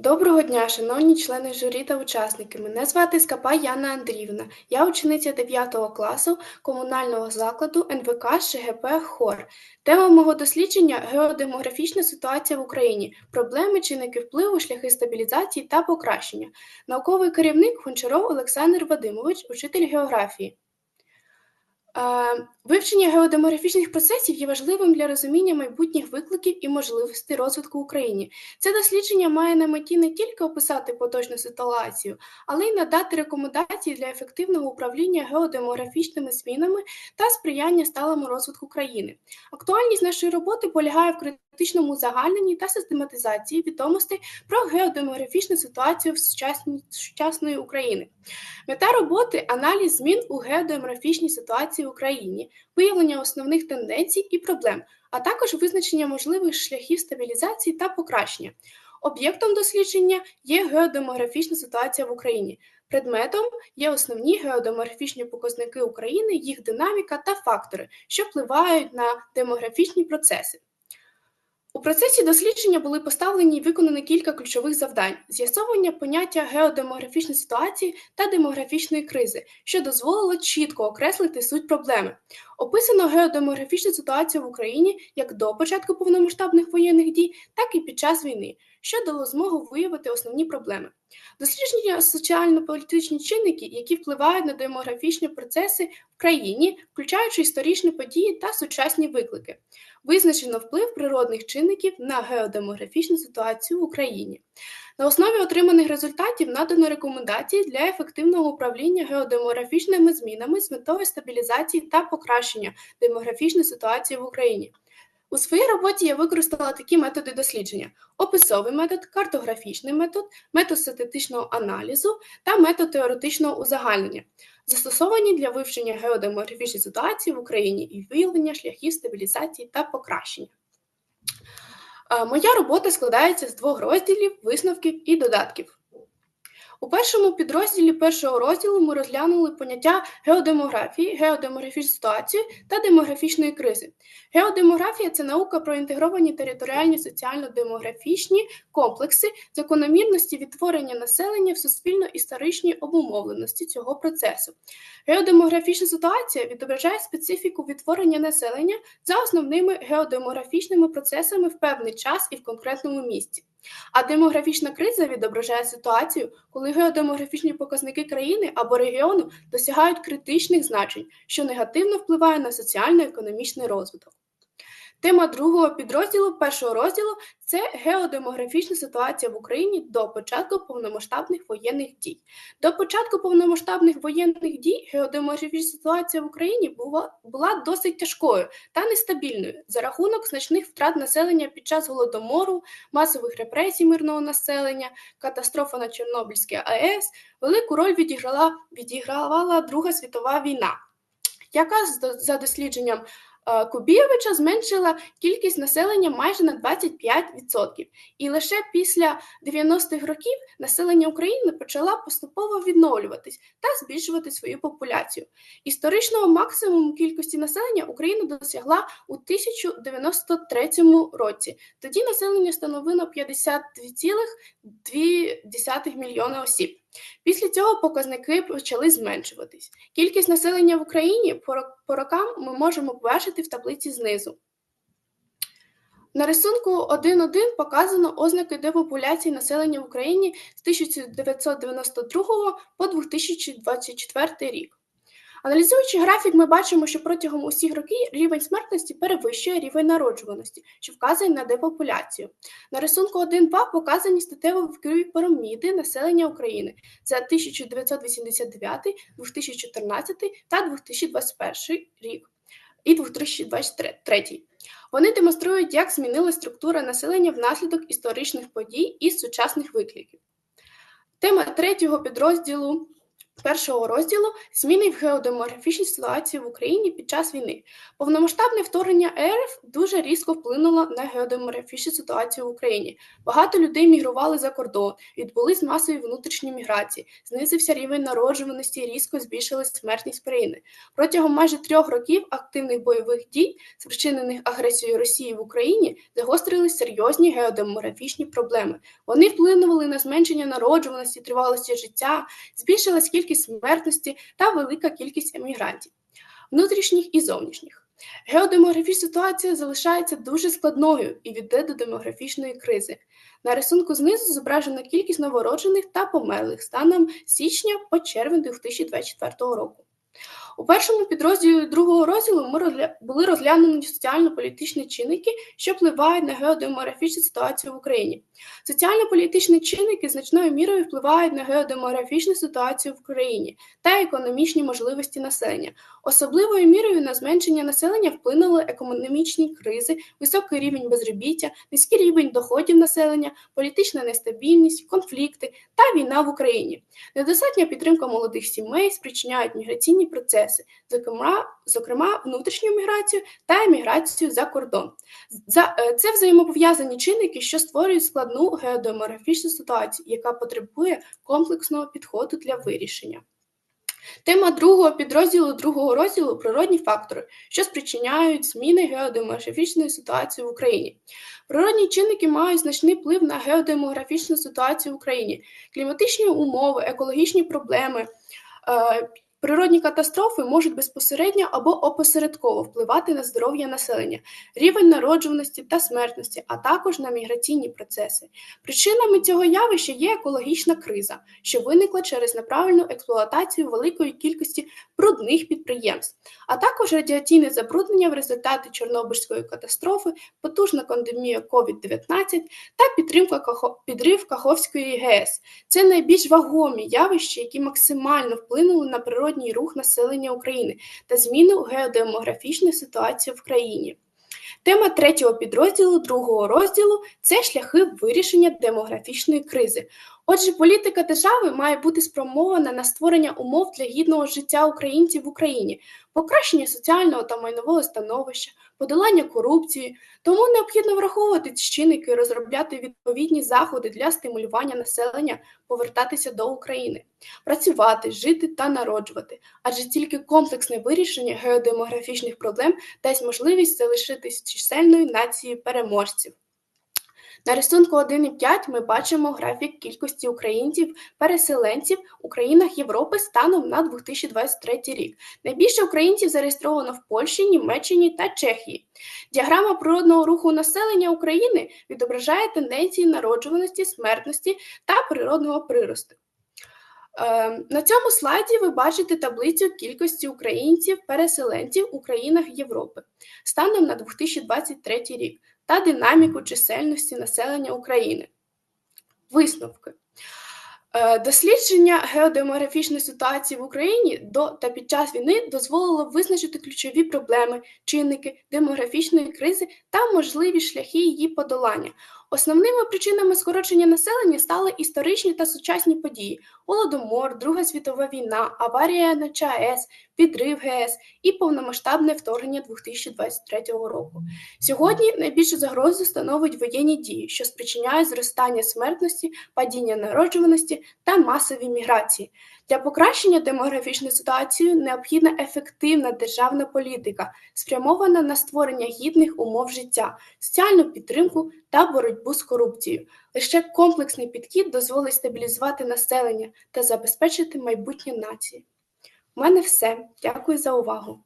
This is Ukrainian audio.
Доброго дня, шановні члени журі та учасники. Мене звати Скапа Яна Андріївна. Я учениця 9 класу комунального закладу НВК ШГП ХОР. Тема мого дослідження геодемографічна ситуація в Україні, проблеми, чинники впливу, шляхи стабілізації та покращення. Науковий керівник Гончаров Олександр Вадимович, учитель географії. Вивчення геодемографічних процесів є важливим для розуміння майбутніх викликів і можливостей розвитку України. Це дослідження має на меті не тільки описати поточну ситуацію, але й надати рекомендації для ефективного управління геодемографічними змінами та сприяння сталому розвитку країни. Актуальність нашої роботи полягає в критичному узагальненні та систематизації відомостей про геодемографічну ситуацію в сучасної України. Мета роботи аналіз змін у геодемографічній ситуації в Україні виявлення основних тенденцій і проблем, а також визначення можливих шляхів стабілізації та покращення. Об'єктом дослідження є геодемографічна ситуація в Україні. Предметом є основні геодемографічні показники України, їх динаміка та фактори, що впливають на демографічні процеси. У процесі дослідження були поставлені і виконані кілька ключових завдань: з'ясовування поняття геодемографічної ситуації та демографічної кризи, що дозволило чітко окреслити суть проблеми. Описано геодемографічну ситуацію в Україні як до початку повномасштабних воєнних дій, так і під час війни, що дало змогу виявити основні проблеми. Дослідження соціально-політичні чинники, які впливають на демографічні процеси в країні, включаючи історичні події та сучасні виклики. Визначено вплив природних чинників на геодемографічну ситуацію в Україні. На основі отриманих результатів надано рекомендації для ефективного управління геодемографічними змінами з метою стабілізації та покращення демографічної ситуації в Україні. У своїй роботі я використала такі методи дослідження: описовий метод, картографічний метод, метод статистичного аналізу та метод теоретичного узагальнення, застосовані для вивчення геодемографічної ситуації в Україні і виявлення шляхів стабілізації та покращення. Моя робота складається з двох розділів висновків і додатків. У першому підрозділі першого розділу ми розглянули поняття геодемографії, геодемографічну ситуацію та демографічної кризи. Геодемографія це наука про інтегровані територіальні соціально-демографічні комплекси, закономірності відтворення населення в суспільно-історичній обумовленості цього процесу. Геодемографічна ситуація відображає специфіку відтворення населення за основними геодемографічними процесами в певний час і в конкретному місці. А демографічна криза відображає ситуацію, коли геодемографічні показники країни або регіону досягають критичних значень, що негативно впливає на соціально-економічний розвиток. Тема другого підрозділу першого розділу це геодемографічна ситуація в Україні до початку повномасштабних воєнних дій. До початку повномасштабних воєнних дій геодемографічна ситуація в Україні була була досить тяжкою та нестабільною за рахунок значних втрат населення під час голодомору, масових репресій мирного населення, катастрофа на Чорнобильській АЕС. Велику роль відіграла відігравала Друга світова війна. Яка за дослідженням Кубійовича зменшила кількість населення майже на 25%. І лише після 90-х років населення України почало поступово відновлюватись та збільшувати свою популяцію. Історичного максимуму кількості населення Україна досягла у 1093 році. Тоді населення становило 52,2 мільйони осіб. Після цього показники почали зменшуватись. Кількість населення в Україні по рокам ми можемо побачити в таблиці знизу. На рисунку 1.1 показано ознаки депопуляції населення в Україні з 1992 по 2024 рік. Аналізуючи графік, ми бачимо, що протягом усіх років рівень смертності перевищує рівень народжуваності, що вказує на депопуляцію. На рисунку 1.2 показані статеві піраміди населення України за 1989, 2014 та 2021 рік і 2023. Вони демонструють, як змінилася структура населення внаслідок історичних подій і сучасних викликів. Тема третього підрозділу першого розділу зміни в геодемографічній ситуації в Україні під час війни. Повномасштабне вторгнення РФ дуже різко вплинуло на геодемографічну ситуацію в Україні. Багато людей мігрували за кордон, відбулись масові внутрішні міграції, знизився рівень народжуваності різко збільшилась смертність країни. Протягом майже трьох років активних бойових дій, спричинених агресією Росії в Україні, загострились серйозні геодемографічні проблеми. Вони вплинули на зменшення народжуваності, тривалості життя, збільшилась кількість смертності та велика кількість емігрантів, внутрішніх і зовнішніх. Геодемографічна ситуація залишається дуже складною і веде до демографічної кризи. На рисунку знизу зображена кількість новороджених та померлих станом січня по червень 2024 року. У першому підрозділі другого розділу ми розгля... були розглянені соціально-політичні чинники, що впливають на геодемографічну ситуацію в Україні. Соціально-політичні чинники значною мірою впливають на геодемографічну ситуацію в Україні та економічні можливості населення. Особливою мірою на зменшення населення вплинули економічні кризи, високий рівень безробіття, низький рівень доходів населення, політична нестабільність, конфлікти та війна в Україні. Недостатня підтримка молодих сімей спричиняють міграційні процеси, зокрема, зокрема внутрішню міграцію та еміграцію за кордон. За, е, це взаємопов'язані чинники, що створюють складну геодемографічну ситуацію, яка потребує комплексного підходу для вирішення. Тема другого підрозділу другого розділу природні фактори, що спричиняють зміни геодемографічної ситуації в Україні. Природні чинники мають значний вплив на геодемографічну ситуацію в Україні, кліматичні умови, екологічні проблеми. Природні катастрофи можуть безпосередньо або опосередково впливати на здоров'я населення, рівень народжуваності та смертності, а також на міграційні процеси. Причинами цього явища є екологічна криза, що виникла через неправильну експлуатацію великої кількості брудних підприємств, а також радіаційне забруднення в результаті Чорнобильської катастрофи, потужна пандемія COVID-19 та підтримка підрив Каховської ГЕС. Це найбільш вагомі явища, які максимально вплинули на природній рух населення України та зміну геодемографічної ситуації в країні. Тема третього підрозділу другого розділу це шляхи вирішення демографічної кризи. Отже, політика держави має бути спромована на створення умов для гідного життя українців в Україні, покращення соціального та майнового становища, подолання корупції. Тому необхідно враховувати ці чинники і розробляти відповідні заходи для стимулювання населення повертатися до України, працювати, жити та народжувати. Адже тільки комплексне вирішення геодемографічних проблем дасть можливість залишитись чисельною нацією переможців. На рисунку 1.5 ми бачимо графік кількості українців-переселенців у країнах Європи станом на 2023 рік. Найбільше українців зареєстровано в Польщі, Німеччині та Чехії. Діаграма природного руху населення України відображає тенденції народжуваності, смертності та природного приросту. Е, На цьому слайді ви бачите таблицю кількості українців-переселенців у країнах Європи станом на 2023 рік та динаміку чисельності населення України. Висновки. Е, Дослідження геодемографічної ситуації в Україні до та під час війни дозволило визначити ключові проблеми, чинники демографічної кризи та можливі шляхи її подолання. Основними причинами скорочення населення стали історичні та сучасні події: Голодомор, Друга світова війна, аварія на ЧАЕС, підрив ГЕС і повномасштабне вторгнення 2023 року. Сьогодні найбільшу загрозу становить воєнні дії, що спричиняють зростання смертності, падіння народжуваності та масові міграції. Для покращення демографічної ситуації необхідна ефективна державна політика, спрямована на створення гідних умов життя, соціальну підтримку та боротьбу з корупцією. Лише комплексний підхід дозволить стабілізувати населення та забезпечити майбутнє нації. У мене все. Дякую за увагу.